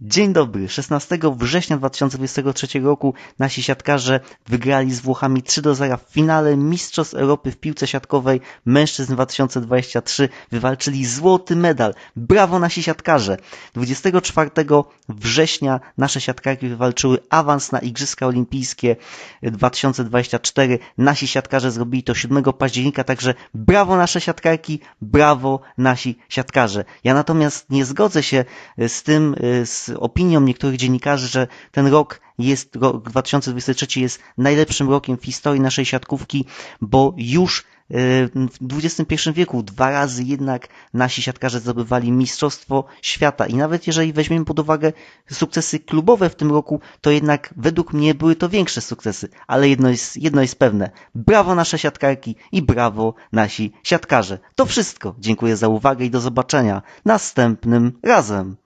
Dzień dobry. 16 września 2023 roku nasi siatkarze wygrali z Włochami 3 do 0 w finale Mistrzostw Europy w piłce siatkowej mężczyzn 2023. Wywalczyli złoty medal. Brawo nasi siatkarze. 24 września nasze siatkarki wywalczyły awans na Igrzyska Olimpijskie 2024. Nasi siatkarze zrobili to 7 października, także brawo nasze siatkarki, brawo nasi siatkarze. Ja natomiast nie zgodzę się z tym, z opinią niektórych dziennikarzy, że ten rok jest, rok 2023 jest najlepszym rokiem w historii naszej siatkówki, bo już w XXI wieku dwa razy jednak nasi siatkarze zdobywali Mistrzostwo Świata i nawet jeżeli weźmiemy pod uwagę sukcesy klubowe w tym roku, to jednak według mnie były to większe sukcesy, ale jedno jest, jedno jest pewne. Brawo nasze siatkarki i brawo nasi siatkarze. To wszystko. Dziękuję za uwagę i do zobaczenia następnym razem.